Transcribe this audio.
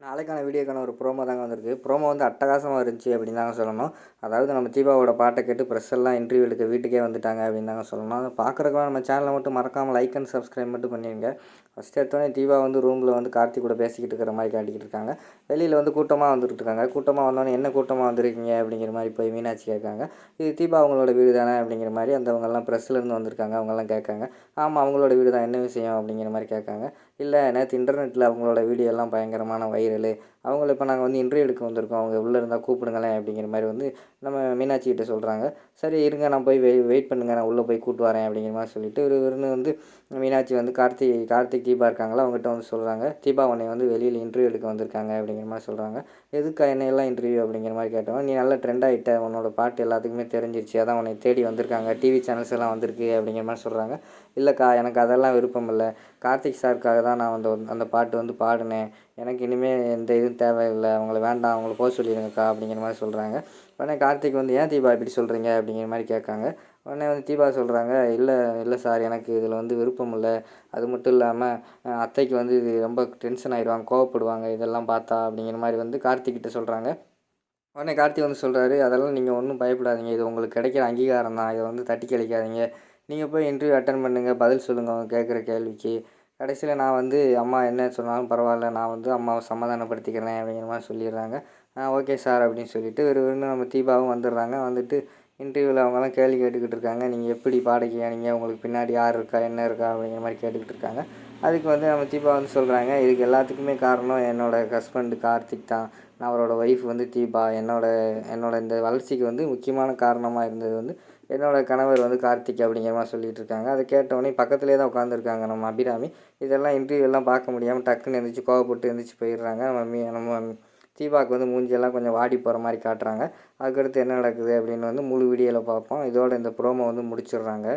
நாளைக்கான வீடியோக்கான ஒரு ப்ரோமோ தாங்க வந்திருக்கு. ப்ரோமோ வந்து அட்டகாசமாக இருந்துச்சு அப்படின்னு தாங்க சொல்லணும். அதாவது நம்ம தீபாவோட பாட்டை கேட்டு ப்ரெஸ் எல்லாம் இன்டர்வியூ எடுக்க வீட்டுக்கே வந்துட்டாங்க அப்படின்னு தாங்க சொல்லணும். அதை பார்க்குறதுக்கு நம்ம சேனலை மட்டும் மறக்காமல் லைக் அண்ட் சப்ஸ்கிரைப் மட்டும் பண்ணிடுங்க ஃபஸ்ட்டு எடுத்தோடனே தீபா வந்து ரூமில் வந்து கார்த்திக் கூட பேசிக்கிட்டு இருக்கிற மாதிரி காட்டிக்கிட்டு இருக்காங்க. வெளியில் வந்து கூட்டமாக வந்துட்டு இருக்காங்க. கூட்டமாக வந்தோடனே என்ன கூட்டமாக வந்திருக்கீங்க அப்படிங்கிற மாதிரி போய் மீனாட்சி கேட்காங்க. இது தீபா அவங்களோட வீடு தானே அப்படிங்கிற மாதிரி அந்தவங்கெல்லாம் ப்ரெஸ்லேருந்து வந்திருக்காங்க. அவங்கெல்லாம் கேட்காங்க. ஆமாம் அவங்களோட வீடு தான். என்ன விஷயம் அப்படிங்கிற மாதிரி கேட்காங்க. இல்லை நேற்று இன்டர்நெட்டில் அவங்களோட வீடியோ எல்லாம் பயங்கரமான வைரல் அவங்கள இப்போ நாங்கள் வந்து இன்டர்வியூ எடுக்க வந்திருக்கோம். அவங்க உள்ளே இருந்தால் கூப்பிடுங்களேன் அப்படிங்கிற மாதிரி வந்து நம்ம மீனாட்சிகிட்ட சொல்கிறாங்க சரி இருங்க. நான் போய் வெயிட் பண்ணுங்க. நான் உள்ளே போய் கூப்பிட்டு வரேன் அப்படிங்கிற மாதிரி சொல்லிட்டு ஒரு வந்து மீனாட்சி வந்து கார்த்திக் கார்த்திக் தீபா இருக்காங்களா? அவங்ககிட்ட வந்து சொல்கிறாங்க தீபா உன்னை வந்து வெளியில் இன்டர்வியூ எடுக்க வந்திருக்காங்க அப்படிங்கிற மாதிரி சொல்கிறாங்க எதுக்கா என்னையெல்லாம் இன்டர்வியூ அப்படிங்கிற மாதிரி கேட்டோம் நீ நல்லா ட்ரெண்ட் ஆகிட்ட உன்னோட பாட்டு எல்லாத்துக்குமே தெரிஞ்சிருச்சு. அதான் உன்னை தேடி வந்திருக்காங்க. டிவி சேனல்ஸ் எல்லாம் வந்திருக்கு. அப்படிங்கிற மாதிரி சொல்கிறாங்க இல்லைக்கா எனக்கு அதெல்லாம் விருப்பம் இல்லை. கார்த்திக் சாருக்காக தான் நான் வந்து அந்த பாட்டு வந்து பாடினேன். எனக்கு இனிமேல் எந்த இதுவும் தேவையில்லை. அவங்கள வேண்டாம் அவங்கள போக சொல்லிடுங்கக்கா அப்படிங்கிற மாதிரி சொல்கிறாங்க உடனே கார்த்திக் வந்து ஏன் தீபா இப்படி சொல்கிறீங்க அப்படிங்கிற மாதிரி கேட்காங்க. உடனே வந்து தீபா சொல்கிறாங்க இல்லை இல்லை சார் எனக்கு இதில் வந்து விருப்பம் இல்லை. அது மட்டும் இல்லாமல் அத்தைக்கு வந்து இது ரொம்ப டென்ஷன் ஆகிடுவாங்க கோவப்படுவாங்க இதெல்லாம் பார்த்தா அப்படிங்கிற மாதிரி வந்து கார்த்திக்கிட்ட சொல்கிறாங்க உடனே கார்த்திக் வந்து சொல்கிறாரு அதெல்லாம் நீங்கள் ஒன்றும் பயப்படாதீங்க. இது உங்களுக்கு கிடைக்கிற அங்கீகாரம் தான். இதை வந்து தட்டி கழிக்காதீங்க நீங்கள் போய் இன்டர்வியூ அட்டன் பண்ணுங்கள் பதில் சொல்லுங்கள் அவங்க கேட்குற கேள்விக்கு. கடைசியில் நான் வந்து அம்மா என்ன சொன்னாலும் பரவாயில்ல நான் வந்து அம்மாவை சமாதானப்படுத்திக்கிறேன் அப்படிங்கிற மாதிரி சொல்லிடுறாங்க. ஓகே சார் அப்படின்னு சொல்லிவிட்டு ஒரு நம்ம தீபாவும் வந்துடுறாங்க. வந்துட்டு இன்டர்வியூவில் அவங்கெல்லாம் கேள்வி கேட்டுக்கிட்டு இருக்காங்க. நீங்கள் எப்படி பாடகி நீங்கள் உங்களுக்கு பின்னாடி யார் இருக்கா? என்ன இருக்கா? அப்படிங்கிற மாதிரி கேட்டுக்கிட்டு இருக்காங்க. அதுக்கு வந்து நம்ம தீபா வந்து சொல்கிறாங்க இதுக்கு எல்லாத்துக்குமே காரணம் என்னோடய ஹஸ்பண்டு கார்த்திக் தான். நான் அவரோட ஒய்ஃப் வந்து தீபா. என்னோட என்னோட இந்த வளர்ச்சிக்கு வந்து முக்கியமான காரணமாக இருந்தது வந்து என்னோடய கணவர் வந்து கார்த்திக் அப்படிங்கிற மாதிரி சொல்லிகிட்டு இருக்காங்க. அதை கேட்டவொடனே பக்கத்துலேயே தான் உட்காந்துருக்காங்க நம்ம அபிராமி. இதெல்லாம் இன்டர்வியூலாம் பார்க்க முடியாமல் டக்குன்னு எழுந்திரிச்சு கோவப்பட்டு எழுந்திரிச்சு போயிடுறாங்க. நம்ம மீ நம்ம தீபாவுக்கு வந்து மூஞ்சியெல்லாம் கொஞ்சம் வாடி போகிற மாதிரி காட்டுறாங்க. அதுக்கடுத்து என்ன நடக்குது அப்படின்னு வந்து முழு வீடியோவில் பார்ப்போம். இதோட இந்த ப்ரோமோ வந்து முடிச்சிடுறாங்க.